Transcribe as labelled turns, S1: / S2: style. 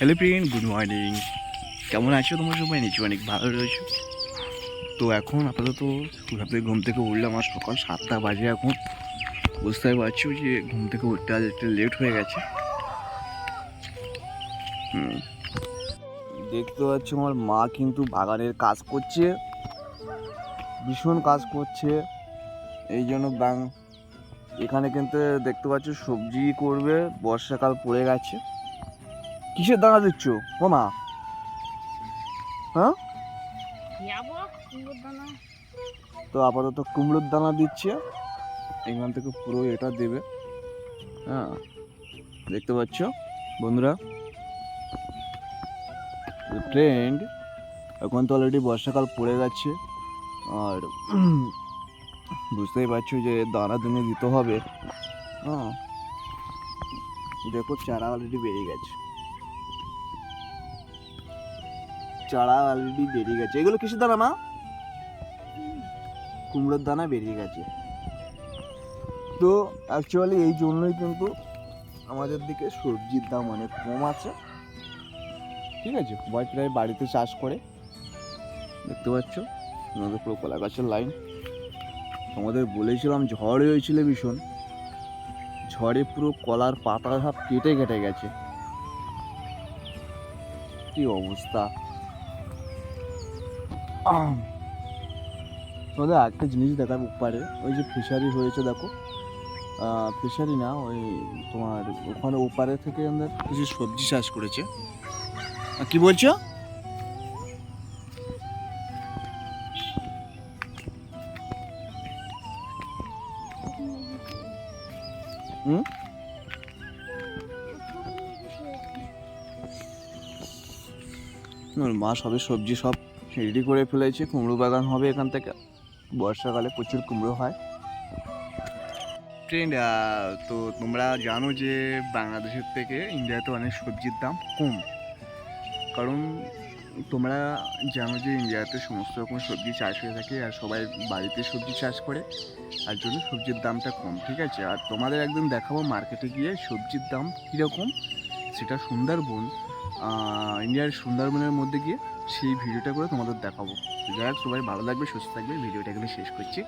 S1: Hello friend good morning কেমন আছো তোমার সবাই? নিচে অনেক ভালো রয়েছে। তো এখন আপাতত রাতে ঘুম থেকে উঠলাম আর সকাল সাতটা বাজে এখন। বুঝতে পারছ যে ঘুম থেকে উঠতে আজ একটু লেট হয়ে গেছে। দেখতে পাচ্ছ আমার মা কিন্তু বাগানের কাজ করছে। ভীষণ কাজ করছে। এই জন্য এখানে কিন্তু দেখতে পাচ্ছ সবজি করবে। বর্ষাকাল পড়ে গেছে। কিসের দানা দিচ্ছ? ও মা। হ্যাঁ? তো আপাতত কুমড়োর দানা দিচ্ছে। এখান থেকে পুরো এটা দেবে। হ্যাঁ। দেখতে পাচ্ছ বন্ধুরা? ট্রেন্ড এখন তো অলরেডি বর্ষাকাল পড়ে গেছে। আর বুঝতেই পারছ যে দানা দিনে দিতে হবে। হ্যাঁ। দেখো চারা অলরেডি বেরিয়ে গেছে। চারা অলরেডি বেরিয়ে গেছে। এগুলো কিসের দানা, মা? কুমড়োর দানা বেরিয়ে গেছে। তো অ্যাকচুয়ালি এই জন্যই কিন্তু আমাদের দিকে সবজির দাম অনেক কম আছে। ঠিক আছে? সবাই প্রায় বাড়িতে চাষ করে। দেখতে পাচ্ছ? আমাদের পুরো কলা গাছের লাইন আমাদের বলেছিলাম ঝড় হয়েছিল ভীষণ। ঝড়ে পুরো কলার পাতা সব কেটে কেটে গেছে। কি অবস্থা? তোমাদের একটা জিনিস দেখার পারে ওই যে ফিশারি হয়েছে, দেখো। ফিশারি না, ওই তোমার ওখানে ওপারে থেকে আমাদের কিছু সবজি চাষ করেছে। কি বলছো? হুম? মা, সবে সবজি সব রেডি করে ফেলেছে, কুমড়ো বাগান হবে এখান থেকে। বর্ষাকালে প্রচুর কুমড়ো হয়। ট্রেন্ড তো তোমরা জানো যে বাংলাদেশের থেকে ইন্ডিয়াতে অনেক সবজির দাম কম। কারণ তোমরা জানো যে ইন্ডিয়াতে সমস্ত রকম সবজি চাষ হয়ে থাকে আর সবাই বাড়িতে সবজি চাষ করে, তার জন্য সবজির দামটা কম, ঠিক আছে? আর তোমাদের একদিন দেখাবো মার্কেটে গিয়ে সবজির দাম কীরকম, সেটা সুন্দরবন। ইন্ডিয়ার সুন্দরবনের মধ্যে গিয়ে সেই ভিডিওটা করে তোমাদের দেখাবো। যাই হোক, সবাই ভালো লাগবে সুস্থ থাকবে। ভিডিওটা এখানে শেষ করছি।